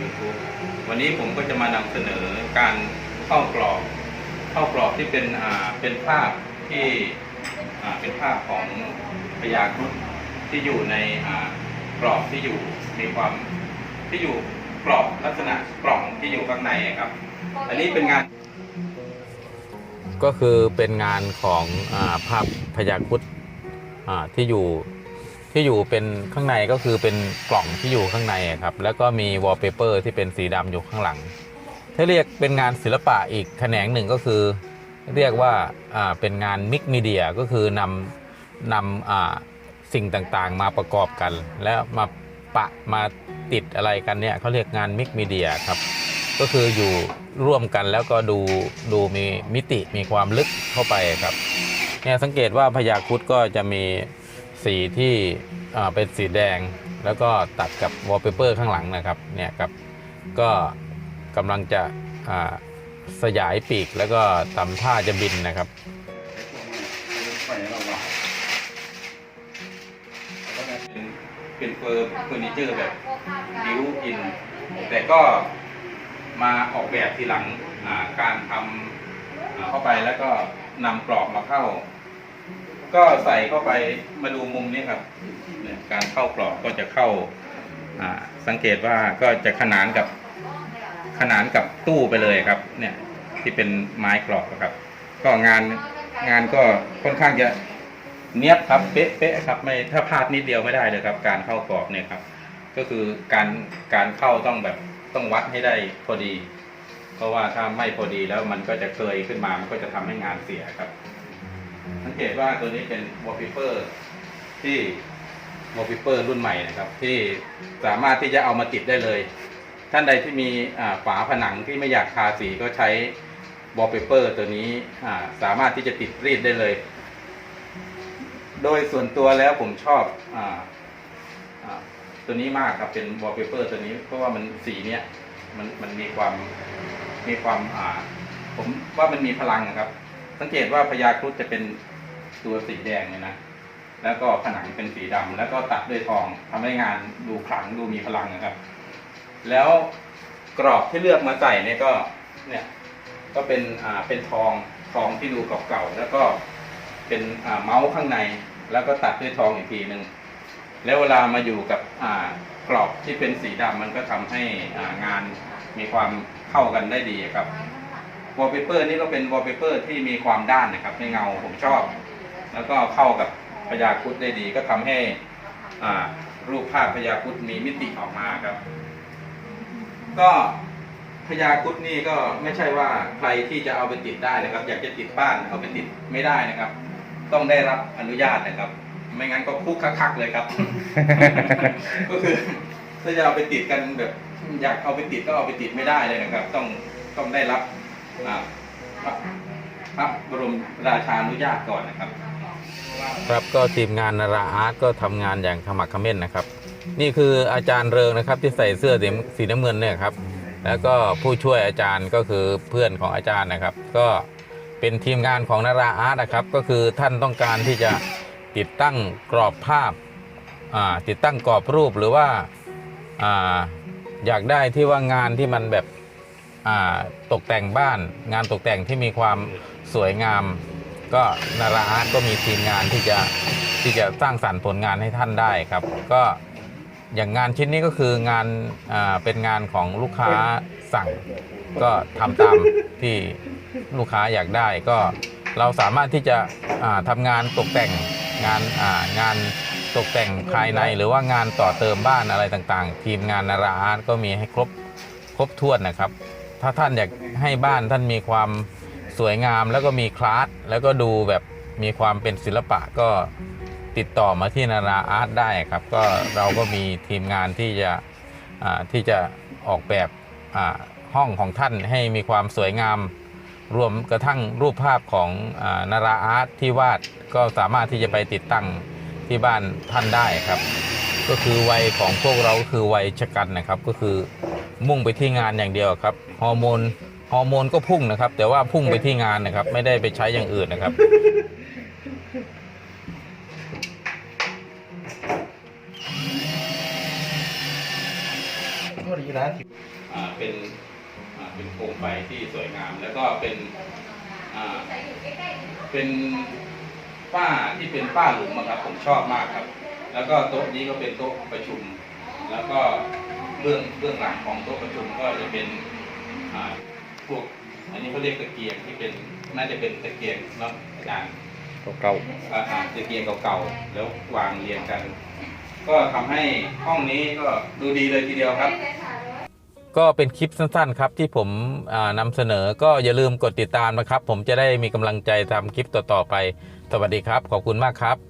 YouTube วันนี้ผมก็จะมานำเสนอการเข้ากรอบเข้ากรอบที่เป็นอ่าเป็นภาพที่อ่าเป็นภาพของพญาครุฑที่อยู่ในอ่ากรอบที่อยู่มีความที่อยู่กรอบลักษณะกล่องที่อยู่ข้างในครับ อันนี้เป็นงานก็คือเป็นงานของอาภาพพยาครุดที่อยู่ ที่อยู่เป็นข้างในก็คือเป็นกล่องที่อยู่ข้างในครับ แล้วก็มีวอลเปเปอร์ที่เป็นสีดำอยู่ข้างหลัง ถ้าเรียกเป็นงานศิลปะอีกแขนงหนึ่งก็คือ เรียกว่าเป็นงานมิกมีเดียก็คือนำนำสิ่งต่างๆ มาประกอบกัน แล้วมาปะมาติดอะไรกันเนี่ยเขาเรียกงานมิกมีเดียครับ ก็คืออยู่ร่วมกันแล้วก็ดูดูมีมิติมีความลึกเข้าไปครับเนี่ยสังเกตว่าพญาครุดก็จะมี สีที่เป็นสีแดง แล้วก็ตัดกับวอลเปเปอร์ข้างหลังนะครับเนี่ยครับก็กำลังจะสยายปีกแล้วก็ทำท่าจะบินนะครับเป็นเฟอร์เฟอร์นิเจอร์แบบบิวอิน แต่ก็มาออกแบบทีหลังการทำเข้าไปแล้วก็นำกรอบมาเข้า ก็ใส่เข้าไปมาดูมุมนี้ครับเนี่ยการเข้ากรอบก็จะเข้าอ่าสังเกตว่าก็จะขนานกับขนานกับตู้ไปเลยครับ เนี่ยที่เป็นไม้กรอบครับ ก็งานงานก็ค่อนข้างจะเนียบครับเป๊ะเป๊ะครับไม่ถ้าพลาดนิดเดียวไม่ได้เลยครับ การเข้ากรอบเนี่ยครับ ก็คือการการเข้าต้องแบบต้องวัดให้ได้พอดี เพราะว่าถ้าไม่พอดีแล้วมันก็จะเคยขึ้นมามันก็จะทำให้งานเสียครับ สังเกตว่าตัวนี้เป็นวอลเปเปอร์ที่วอลเปเปอร์รุ่นใหม่นะครับ ที่สามารถที่จะเอามาติดได้เลย ท่านใดที่มีฝาผนังที่ไม่อยากทาสีก็ใช้วอลเปเปอร์ตัวนี้สามารถที่จะติดรีดได้เลย โดยส่วนตัวแล้วผมชอบออตัวนี้มากครับเป็นวอลเปเปอร์ตัวนี้เพราะว่ามันสีเนี้ยมันมันมีความมีความอ่า ผมว่ามันมีพลังนะครับ สังเกตว่าพญาครุฑจะเป็นตัวสีแดงเนี่ยนะ แล้วก็ผนังเป็นสีดำแล้วก็ตัดด้วยทองทำให้งานดูขลังดูมีพลังนะครับ แล้วกรอบที่เลือกมาใส่เนี่ยก็เนี่ยก็เป็นอ่าเป็นทองทองที่ดูเก่าๆแล้วก็เป็นอ่าเมาส์ข้างใน แล้วก็ตัดด้วยทองอีกทีหนึ่งแล้วเวลามาอยู่กับอ่ากรอบที่เป็นสีดำมันก็ทำให้อ่างานมีความเข้ากันได้ดีครับ วอลเปเปอร์นี่ก็เป็นวอลเปเปอร์ที่มีความด้านนะครับในเงาผมชอบ แล้วก็เข้ากับพญาครุฑได้ดีก็ทำให้อ่ารูปภาพพญาครุฑมีมิติออกมาครับ ก็พญาครุฑนี่ก็ไม่ใช่ว่าใครที่จะเอาไปติดได้นะครับ อยากจะติดบ้านเอาไปติดไม่ได้นะครับ ต้องได้รับอนุญาตนะครับ ไม่งั้นก็คุกคักๆเลยครับ ก็คือถ้าจะเอาไปติดกันแบบ อยากเอาไปติดก็เอาไปติดไม่ได้เลยนะครับ ต้องต้องได้รับอ่า พระพระบรมราชานุญาตก่อนนะครับ ครับก็ทีมงานนาราอาร์ตก็ทำงานอย่างขมักเขม้นนะครับ นี่คืออาจารย์เริงนะครับที่ใส่เสื้อสีน้ำเงินเนี่ยครับ แล้วก็ผู้ช่วยอาจารย์ก็คือเพื่อนของอาจารย์นะครับ ก็เป็นทีมงานของนาราอาร์ตนะครับ ก็คือท่านต้องการที่จะติดตั้งกรอบภาพอ่าติดตั้งกรอบรูปหรือว่าอ่าอยากได้ที่ว่างานที่มันแบบ ตกแต่งบ้านงานตกแต่งที่มีความสวยงาม ก็นาราอาร์ตก็มีทีมงานที่จะที่จะสร้างสรรค์ผลงานให้ท่านได้ครับ ก็อย่างงานชิ้นนี้ก็คืองานเป็นงานของลูกค้าสั่ง ก็ทำตามที่ลูกค้าอยากได้ ก็เราสามารถที่จะทำงานตกแต่งงานงานตกแต่งภายในหรือว่างานต่อเติมบ้านอะไรต่างๆ ทีมงานนาราอาร์ตก็มีให้ครบครบถ้วนนะครับ ถ้าท่านอยากให้บ้านท่านมีความสวยงามแล้วก็มีคลาสแล้วก็ดูแบบมีความเป็นศิลปะก็ติดต่อมาที่นาราอาร์ตได้ครับ ก็เราก็มีทีมงานที่จะที่จะออกแบบห้องของท่านให้มีความสวยงาม รวมกระทั่งรูปภาพของอนาราอาร์ตที่วาดก็สามารถที่จะไปติดตั้งที่บ้านท่านได้ครับ ก็คือวัยของพวกเราคือวัยชะกันนะครับก็คือ มุ่งไปที่งานอย่างเดียวครับฮอร์โมนฮอร์โมนก็พุ่งนะครับ แต่ว่าพุ่งไปที่งานนะครับ ไม่ได้ไปใช้อย่างอื่นนะครับโทษดีเวลาที่อ่าเป็นอ่าเป็นโคมไฟที่สวยงาม แล้วก็เป็นอ่าเป็นฝ้าที่เป็นฝ้าหลุมอะครับผมชอบมากครับ แล้วก็โต๊ะนี้ก็เป็นโต๊ะประชุม แล้วก็ เบื้องเบื้องหลังของโต๊ะประชุมก็จะเป็นอ่าพวกอันนี้เขาเรียกตะเกียงที่เป็นน่าจะเป็นตะเกียงเนาะอาจารย์เก่าอ่าอ่าตะเกียงเก่าๆแล้ววางเรียงกัน ก็ทำให้ห้องนี้ก็ดูดีเลยทีเดียวครับก็เป็นคลิปสั้นๆ ครับที่ผมอ่านำเสนอก็อย่าลืมกดติดตามนะครับ ผมจะได้มีกำลังใจทำคลิปต่อๆไป สวัสดีครับ ขอบคุณมากครับ